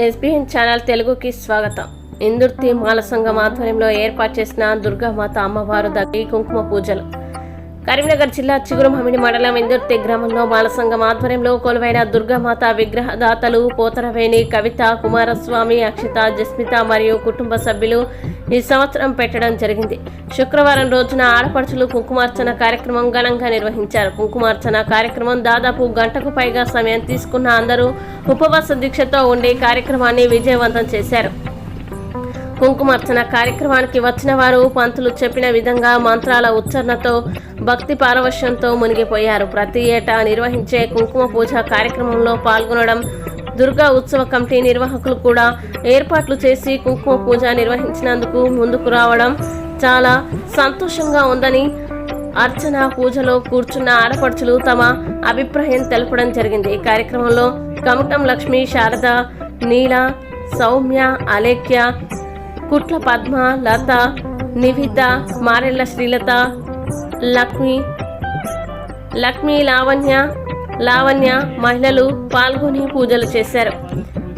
SBN channel తెలుగుకి స్వాగతం. ఇందుర్తి మాల సంఘం ఆధ్వర్యంలో ఏర్పాటు చేసిన దుర్గామాత అమ్మవారు దగ్గర కుంకుమ పూజలు. కరీంనగర్ జిల్లా చిగురుమామిడి మండలం ఇందుర్తి గ్రామంలో బాలసంఘం ఆధ్వర్యంలో కొలువైన దుర్గామాత విగ్రహదాతలు పోతరవేణి కవిత కుమారస్వామి అక్షిత జస్మిత మరియు కుటుంబ సభ్యులు ఈ సంవత్సరం పెట్టడం జరిగింది. శుక్రవారం రోజున ఆడపడుచులు కుంకుమార్చన కార్యక్రమం ఘనంగా నిర్వహించారు. కుంకుమార్చన కార్యక్రమం దాదాపు గంటకు పైగా సమయం తీసుకున్న అందరూ ఉపవాస దీక్షతో ఉండి కార్యక్రమాన్ని విజయవంతం చేశారు. కుంకుమార్చన కార్యక్రమానికి వచ్చిన వారు పంతులు చెప్పిన విధంగా మంత్రాల ఉచ్చారణతో భక్తి పారవశ్యంతో మునిగిపోయారు. ప్రతి ఏటా నిర్వహించే కుంకుమ పూజ కార్యక్రమంలో పాల్గొనడం దుర్గా ఉత్సవ కమిటీ నిర్వాహకులు కూడా ఏర్పాట్లు చేసి కుంకుమ పూజ నిర్వహించినందుకు ముందుకు రావడం చాలా సంతోషంగా ఉందని అర్చన పూజలో కూర్చున్న ఆడపడుచులు తమ అభిప్రాయం తెలపడం జరిగింది. ఈ కార్యక్రమంలో కమటం లక్ష్మి శారద నీల సౌమ్య అలేఖ్య కుట్ల పద్మ లత నివిత మారెళ్ళ శ్రీలత లక్ష్మి లక్ష్మి లావణ్య లావణ్య మహిళలు పాల్గొని పూజలు చేశారు.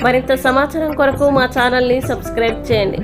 మరింత సమాచారం కొరకు మా ఛానల్ని సబ్స్క్రైబ్ చేయండి.